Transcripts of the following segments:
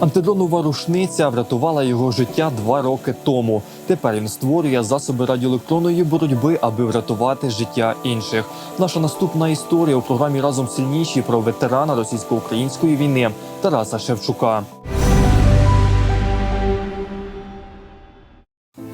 Антидронова рушниця врятувала його життя два роки тому. Тепер він створює засоби радіоелектронної боротьби, аби врятувати життя інших. Наша наступна історія у програмі разом сильніші про ветерана російсько-української війни Тараса Шевчука.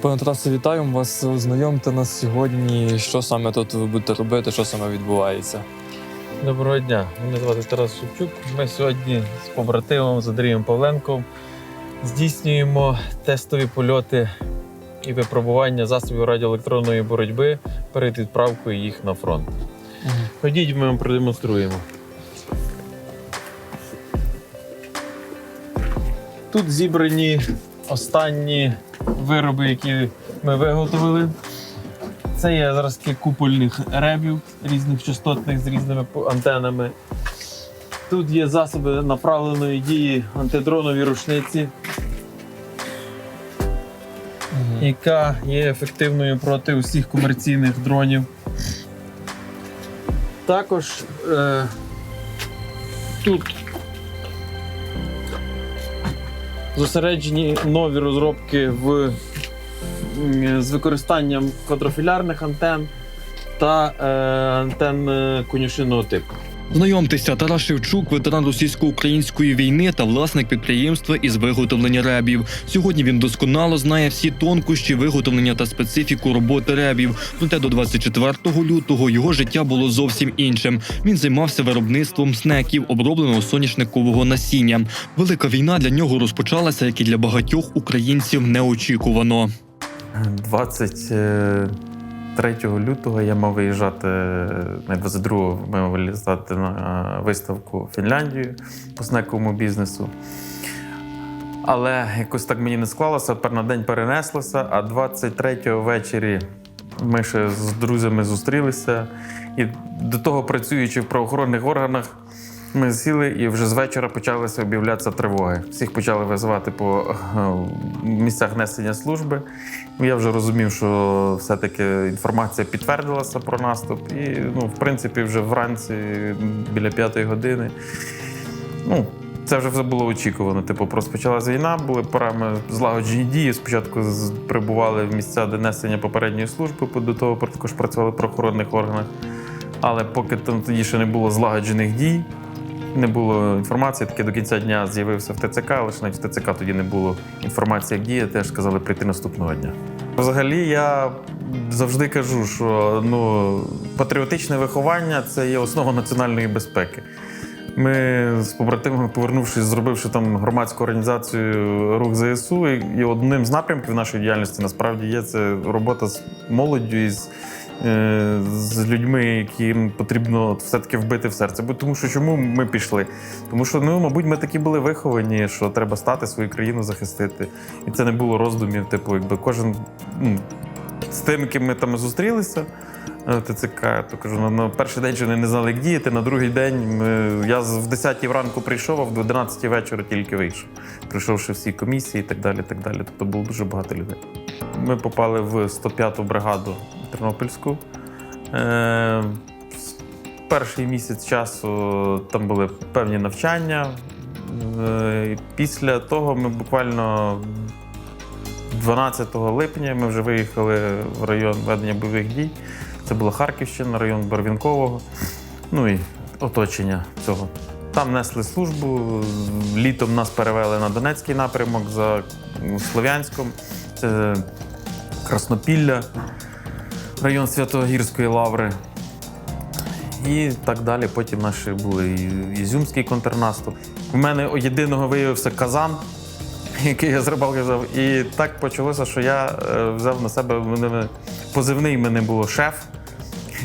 Пане Тарасе, вітаю вас. Знайомте нас сьогодні. Що саме тут ви будете робити? Що саме відбувається? Доброго дня, мене звати Тарас Шевчук. Ми сьогодні з побратимом з Андрієм Павленком здійснюємо тестові польоти і випробування засобів радіоелектронної боротьби перед відправкою їх на фронт. Ходіть, ми вам продемонструємо. Тут зібрані останні вироби, які ми виготовили. Це є зразки купольних ребів різних частотних з різними антенами. Тут є засоби направленої дії антидронові рушниці, яка є ефективною проти усіх комерційних дронів. Також е, тут зосереджені нові розробки в з використанням квадрофілярних антен та е, антен е, конюшинного типу. Знайомтеся, Тарас Шевчук, ветеран російсько-української війни та власник підприємства із виготовлення ребів. Сьогодні він досконало знає всі тонкощі виготовлення та специфіку роботи ребів. Проте до 24 лютого його життя було зовсім іншим. Він займався виробництвом снеків, обробленого соняшникового насіння. Велика війна для нього розпочалася, як і для багатьох українців, неочікувано. 23 лютого я мав виїжджати на 22-го мав вилізати на виставку в Фінляндію по снековому бізнесу. Але якось так мені не склалося, тепер на день перенеслося, а 23-го ввечері ми ще з друзями зустрілися. І до того, працюючи в правоохоронних органах, ми сіли і вже з вечора почалися об'являтися тривоги. Всіх почали визивати по е, місцях несення служби. Я вже розумів, що все-таки інформація підтвердилася про наступ. І, ну, в принципі, вже вранці біля п'ятої години. Ну, це вже все було очікувано. Типу, просто почалася війна, були порами злагоджені дії. Спочатку прибували в місця де несення попередньої служби, до того також працювали в правоохоронних органах. Але поки там тоді ще не було злагоджених дій, не було інформації, таки до кінця дня з'явився в ТЦК, лише навіть в ТЦК тоді не було інформації, як діяти, теж сказали прийти наступного дня. Взагалі, я завжди кажу, що ну, патріотичне виховання це є основа національної безпеки. Ми з побратимами, повернувшись, зробивши там громадську організацію Рух ЗСУ, і одним з напрямків нашої діяльності насправді є це робота з молоддю і з, е, людьми, яким потрібно все-таки вбити в серце. Бо тому що чому ми пішли? Тому що, ну, мабуть, ми такі були виховані, що треба стати свою країну захистити. І це не було роздумів. Типу, якби кожен ну, з тим, ким ми там зустрілися. е, ТЦК, то кажу, на, на перший день вони не знали, як діяти. На другий день ми, я з- в 10 вранку прийшов, а в 11 вечора тільки вийшов. Прийшовши всі комісії і так далі. так далі. Тобто було дуже багато людей. Ми попали в 105-ту бригаду Тернопільську. Е, перший місяць часу там були певні навчання. Е, Після того ми буквально 12 липня ми вже виїхали в район ведення бойових дій. Це була Харківщина, район Барвінкового, ну і оточення цього. Там несли службу. Літом нас перевели на Донецький напрямок за Слов'янськом. Це Краснопілля, район Святогірської лаври. І так далі. Потім наші були Ізюмський контрнаступ. У мене єдиного виявився казан, який я з рибалки взяв. І так почалося, що я е, взяв на себе позивний мене було шеф.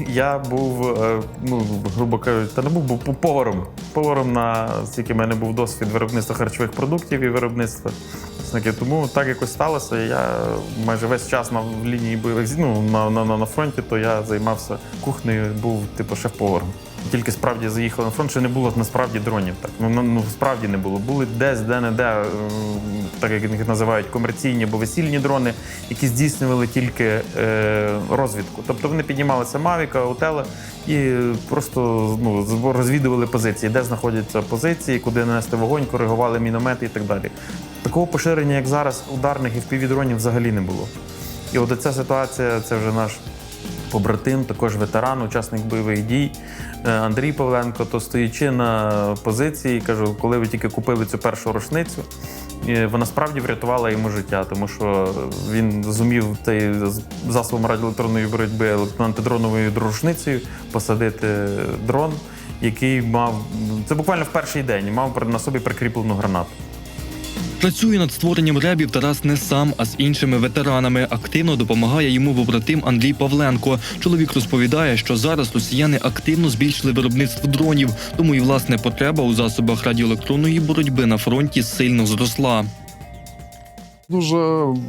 Я був, е, ну, грубо кажучи, та не був, був поваром. Поваром на скільки в мене був досвід виробництва харчових продуктів і виробництва. Знаки, Тому так якось сталося. Я майже весь час на лінії бойових ну, на, на, на, фронті, то я займався кухнею, був типу шеф-поваром. Тільки справді заїхали на фронт, ще не було насправді дронів. Так ну, ну ну, справді не було. Були десь, де не де, так як їх називають комерційні або весільні дрони, які здійснювали тільки е, розвідку. Тобто вони піднімалися Мавіка, Отела і просто ну, розвідували позиції, де знаходяться позиції, куди нанести вогонь, коригували міномети і так далі. Такого поширення, як зараз, ударних і впівдронів взагалі не було. І от ця ситуація це вже наш побратим, також ветеран, учасник бойових дій е, Андрій Павленко. То стоячи на позиції, кажу, коли ви тільки купили цю першу рушницю, е, вона справді врятувала йому життя, тому що він зумів цей засобом радіоелектронної боротьби антидроновою дружницею посадити дрон, який мав це буквально в перший день мав на собі прикріплену гранату. Працює над створенням ребів Тарас не сам, а з іншими ветеранами. Активно допомагає йому побратим Андрій Павленко. Чоловік розповідає, що зараз росіяни активно збільшили виробництво дронів, тому і власне потреба у засобах радіоелектронної боротьби на фронті сильно зросла. Дуже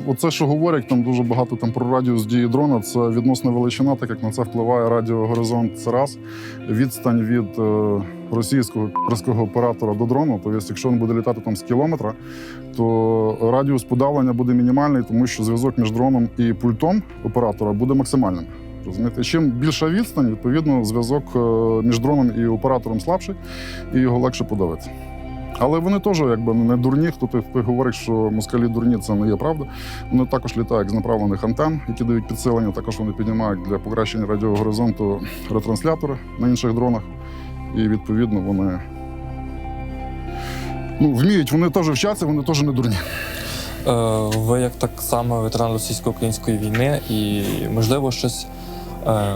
оце, що говорять, там дуже багато там про радіус дії дрона. Це відносна величина, так як на це впливає радіогоризонт. Це раз відстань від е, російського російського оператора до дрону. Тобто, якщо він буде літати там з кілометра, то радіус подавлення буде мінімальний, тому що зв'язок між дроном і пультом оператора буде максимальним. Розумієте, чим більша відстань, відповідно, зв'язок е, між дроном і оператором слабший, і його легше подавити. Але вони теж якби не дурні. Хто ти хто говорить, що москалі дурні, це не є правда. Вони також літають з направлених антенн, які дають підсилення. Також вони піднімають для покращення радіогоризонту ретранслятори на інших дронах. І відповідно вони ну, вміють, вони теж вчаться, вони теж не дурні. Е, Ви як так само ветеран російсько-української війни, і можливо щось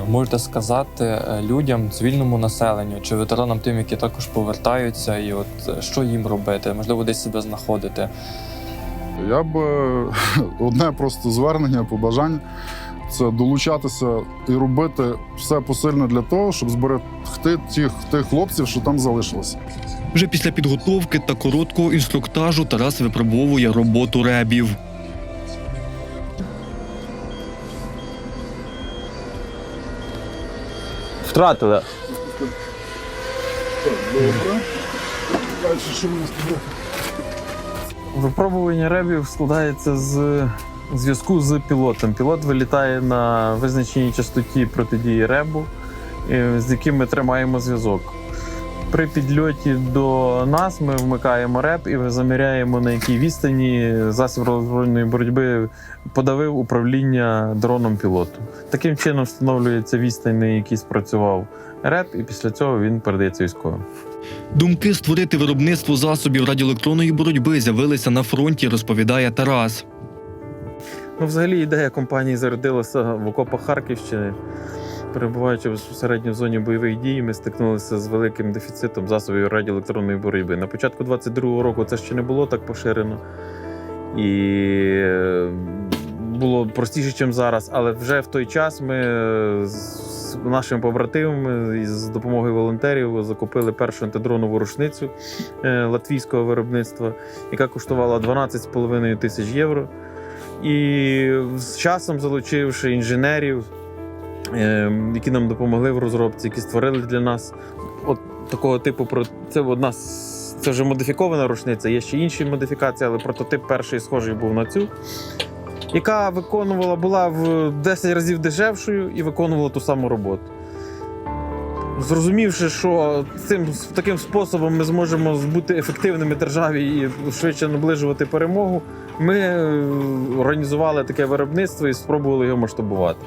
можете сказати е, людям, цивільному населенню чи ветеранам тим, які також повертаються, і от е, що їм робити, можливо, десь себе знаходити. Я б е, одне просто звернення, побажання це долучатися і робити все посильне для того, щоб зберегти тих, тих хлопців, що там залишилися. Вже після підготовки та короткого інструктажу Тарас випробовує роботу ребів. Втратили. Далі Випробування ребів складається з зв'язку з пілотом. Пілот вилітає на визначеній частоті протидії ребу, е, з яким ми тримаємо зв'язок. При підльоті до нас ми вмикаємо реп і заміряємо, на якій відстані засіб розбройної боротьби подавив управління дроном пілоту. Таким чином встановлюється відстань, на якій спрацював реп, і після цього він передається військовим. Думки створити виробництво засобів радіоелектронної боротьби з'явилися на фронті, розповідає Тарас. Ну, взагалі, ідея компанії зародилася в окопах Харківщини. Перебуваючи безпосередньо в зоні бойових дій, ми стикнулися з великим дефіцитом засобів радіоелектронної боротьби. На початку 22-го року це ще не було так поширено. І е, було простіше, ніж зараз. Але вже в той час ми е, з нашими побратимами з допомогою волонтерів закупили першу антидронову рушницю е, латвійського виробництва, яка коштувала 12,5 тисяч євро. І з часом залучивши інженерів, які нам допомогли в розробці, які створили для нас от такого типу про це одна. Це вже модифікована рушниця, є ще інші модифікації, але прототип перший схожий був на цю, яка виконувала, була в 10 разів дешевшою і виконувала ту саму роботу. Зрозумівши, що цим таким способом ми зможемо бути ефективними державі і швидше наближувати перемогу, ми е, організували таке виробництво і спробували його масштабувати.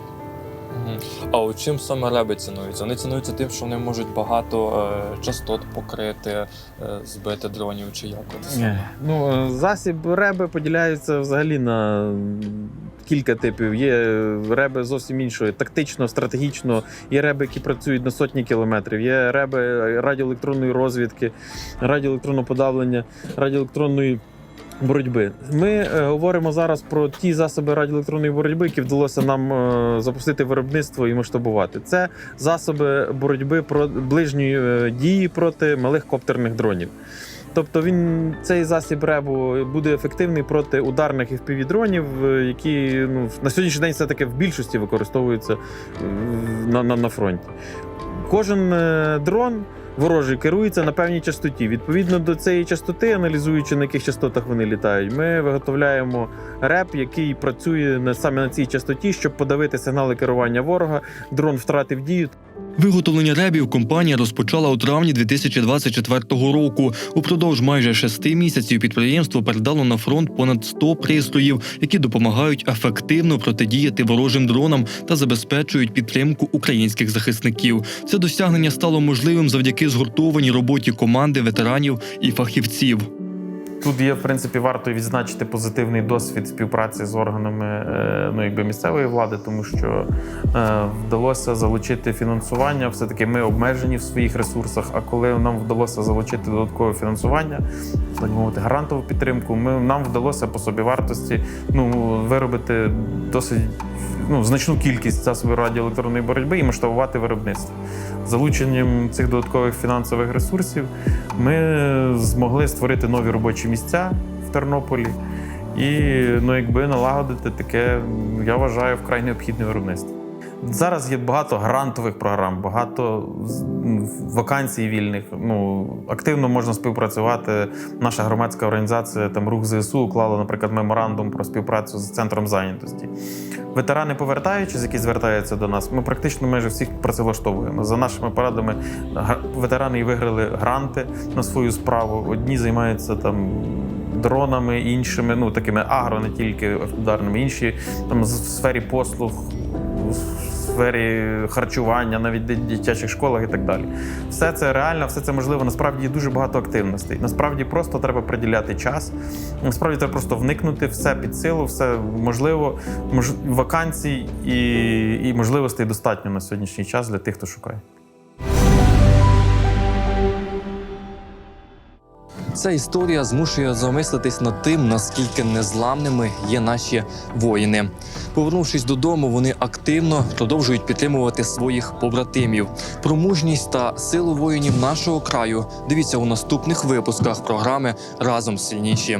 А от чим саме реби цінуються? Вони цінуються тим, що вони можуть багато е, частот покрити, е, збити дронів чи як от саме? Ну, е, засіб реби поділяються взагалі на кілька типів. Є реби зовсім іншої, тактично, стратегічно. Є реби, які працюють на сотні кілометрів. Є реби радіоелектронної розвідки, радіоелектронного подавлення, радіоелектронної. Боротьби. Ми е, говоримо зараз про ті засоби радіоелектронної боротьби, які вдалося нам е, запустити виробництво і масштабувати. Це засоби боротьби про ближньої е, дії проти малих коптерних дронів. Тобто він цей засіб ребу буде ефективний проти ударних і дронів, які ну, на сьогоднішній день все таки в більшості використовуються на, на, на фронті. Кожен дрон ворожий керується на певній частоті. Відповідно до цієї частоти, аналізуючи на яких частотах вони літають, ми виготовляємо реп, який працює саме на цій частоті, щоб подавити сигнали керування ворога. Дрон втратив дію. Виготовлення ребів компанія розпочала у травні 2024 року. Упродовж майже шести місяців підприємство передало на фронт понад 100 пристроїв, які допомагають ефективно протидіяти ворожим дронам та забезпечують підтримку українських захисників. Це досягнення стало можливим завдяки згуртованій роботі команди ветеранів і фахівців. Тут є, в принципі, варто відзначити позитивний досвід співпраці з органами е, ну, якби місцевої влади, тому що е, вдалося залучити фінансування. Все-таки ми обмежені в своїх ресурсах. А коли нам вдалося залучити додаткове фінансування, так мовити, грантову підтримку, ми, нам вдалося по собі вартості ну, виробити досить ну, значну кількість засобів радіоелектронної боротьби і масштабувати виробництво. Залученням цих додаткових фінансових ресурсів ми змогли створити нові робочі місця в Тернополі і ну, якби налагодити таке, я вважаю, вкрай необхідне виробництво. Зараз є багато грантових програм, багато вакансій вільних. Ну активно можна співпрацювати. Наша громадська організація там рух ЗСУ уклала, наприклад, меморандум про співпрацю з центром зайнятості. Ветерани, повертаючись, які звертаються до нас, ми практично майже всіх працевлаштовуємо. За нашими порадами, ветерани і виграли гранти на свою справу. Одні займаються там дронами, іншими, ну такими агро, не тільки ударними, інші там в сфері послуг, сфері харчування, навіть в дитячих школах і так далі. Все це реально, все це можливо. Насправді є дуже багато активностей. Насправді просто треба приділяти час. Насправді треба просто вникнути, все під силу, все можливо. Мож... Вакансій і, і можливостей достатньо на сьогоднішній час для тих, хто шукає. Ця історія змушує замислитись над тим, наскільки незламними є наші воїни. Повернувшись додому, вони активно продовжують підтримувати своїх побратимів. Про мужність та силу воїнів нашого краю дивіться у наступних випусках програми Разом сильніші.